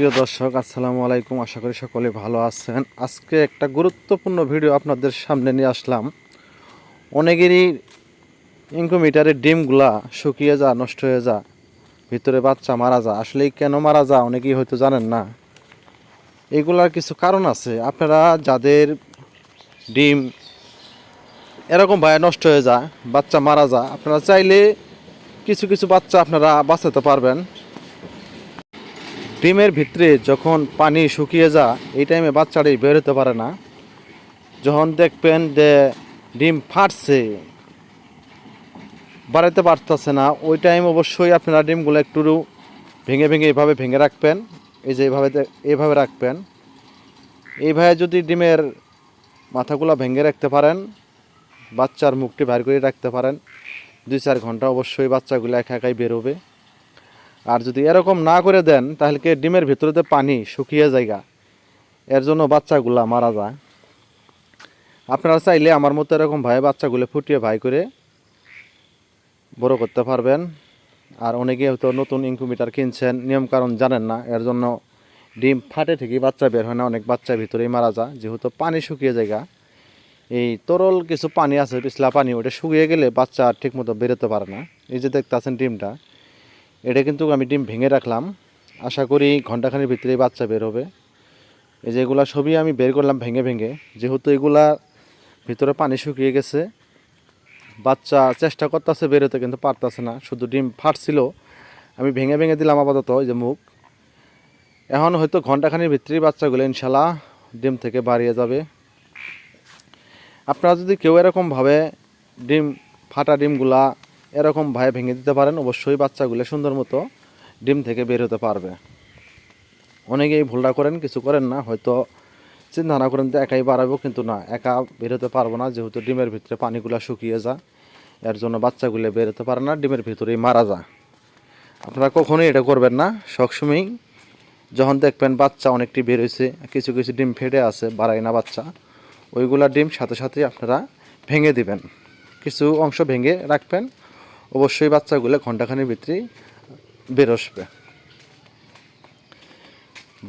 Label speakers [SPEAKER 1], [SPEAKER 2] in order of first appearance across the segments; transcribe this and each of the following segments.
[SPEAKER 1] সুপ্রিয় দর্শক, আসসালামু আলাইকুম। আশা করি সকলে ভালো আছেন। আজকে একটা গুরুত্বপূর্ণ ভিডিও আপনাদের সামনে নিয়ে আসলাম। অনেকেরই ইনকুমিটারের ডিমগুলা শুকিয়ে যা নষ্ট হয়ে যা ভিতরে বাচ্চা মারা যা আসলে কেন মারা যা অনেকেই হয়তো জানেন না। এগুলার কিছু কারণ আছে। আপনারা যাদের ডিম এরকম ভাবে নষ্ট হয়ে যায়, বাচ্চা মারা যায়, আপনারা চাইলে কিছু কিছু বাচ্চা আপনারা বাঁচাতে পারবেন। ডিমের ভিতরে যখন পানি শুকিয়ে যা এই টাইমে বাচ্চাটি বের হতে পারে না। যখন দেখবেন যে ডিম ফাটছে বাড়াতে পারতেছে না, ওই টাইম অবশ্যই আপনারা ডিমগুলো একটু ভেঙে ভেঙে এইভাবে ভেঙে রাখবেন। এই যে এইভাবে এইভাবে রাখবেন। এইভাবে যদি ডিমের মাথাগুলো ভেঙে রাখতে পারেন, বাচ্চার মুখটি বাইর করে রাখতে পারেন, দুই চার ঘণ্টা অবশ্যই বাচ্চাগুলো একা একাই বেরোবে। আর যদি এরকম না করে দেন, তাহলে ডিমের ভিতরেতে পানি শুকিয়ে জায়গা এর জন্য বাচ্চাগুলা মারা যায়। আপনারা চাইলে আমার মতো এরকম ভাই বাচ্চাগুলো ফুটিয়ে ভাই করে বড় করতে পারবেন। আর অনেকে হয়তো নতুন ইনকুমিটার কিনছেন, নিয়ম কারণ জানেন না, এর জন্য ডিম ফাটে থেকে বাচ্চা বের হয় না, অনেক বাচ্চা ভিতরেই মারা যায়, যেহেতু পানি শুকিয়ে জায়গা এই তরল কিছু পানি আছে, পিছলা পানি, ওটা শুকিয়ে গেলে বাচ্চা ঠিকমতো বেরোতে পারে না। এই যে দেখতে আছেন ডিমটা। এটা কিন্তু আমি ডিম ভেঙে রাখলাম। আশা করি ঘন্টাখানির ভিতরেই বাচ্চা বের হবে। এই যে এগুলা সবই আমি বের করলাম ভেঙে ভেঙে। যেহেতু এগুলা ভিতরে পানি শুকিয়ে গেছে, বাচ্চা চেষ্টা করতেছে বেরোতে কিন্তু পারতেছে না। শুধু ডিম ফাটছিল। আমি ভেঙে ভেঙে দিলাম আপাতত এই যে মুখ। এখন হয়তো ঘন্টাখানির ভিতরেই বাচ্চাগুলো ইনশাল্লাহ ডিম থেকে বাড়িয়ে যাবে। আপনারা যদি কেউ এরকমভাবে ডিম, ফাটা ডিমগুলা এরকম ভাবে ভেঙে দিতে পারেন, অবশ্যই বাচ্চাগুলো সুন্দর মতো ডিম থেকে বের হতে পারবে। অনেকেই ভুলটা করেন, কিছু করেন না, হয়তো চিন্তা না করেন যে একাই বাড়াবো, কিন্তু না, একা বের হতে পারব না, যেহেতু ডিমের ভিতরে পানিগুলো শুকিয়ে যায়, এর জন্য বাচ্চাগুলো বের হতে পারে না, ডিমের ভিতরেই মারা যায়। আপনারা কখনোই এটা করবেন না, সবসময়ই যখন দেখবেন বাচ্চা অনেকটি বের হয়েছে, কিছু কিছু ডিম ফেটে আছে, বাড়ায় না বাচ্চা, ওইগুলা ডিম সাথে সাথে আপনারা ভেঙে দিবেন। কিছু অংশ ভেঙে রাখবেন অবশ্যই বাচ্চাগুলো ঘন্টাখানির ভিতরেই বের আসবে।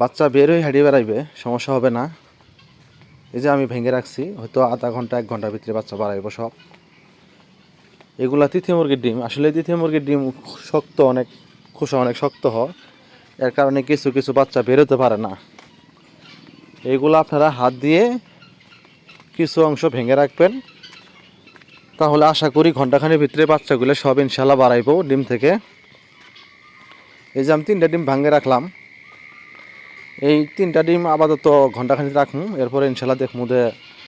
[SPEAKER 1] বাচ্চা বের হয়ে হারিয়ে বেড়াইবে, সমস্যা হবে না। এই যে আমি ভেঙে রাখছি, হয়তো আধা ঘণ্টা, এক ঘণ্টার ভিতরে বাচ্চা বাড়াইব সব। এগুলা তিথি মুরগির ডিম। আসলে তিথি মুরগির ডিম শক্ত অনেক, খোসা অনেক শক্ত হয়। এর কারণে কিছু কিছু বাচ্চা বেরোতে পারে না। এগুলো আপনারা হাত দিয়ে কিছু অংশ ভেঙে রাখবেন। তাহলে আশা করি ঘন্টাখানের ভিতরে বাচ্চাগুলো সব ইনশাল্লাহ বাড়াইবো ডিম থেকে। এই যে আমি তিনটা ডিম ভাঙে রাখলাম। এই তিনটা ডিম আপাতত ঘন্টাখানিক রাখুন, এরপরে ইনশাল্লাহ দেখব যে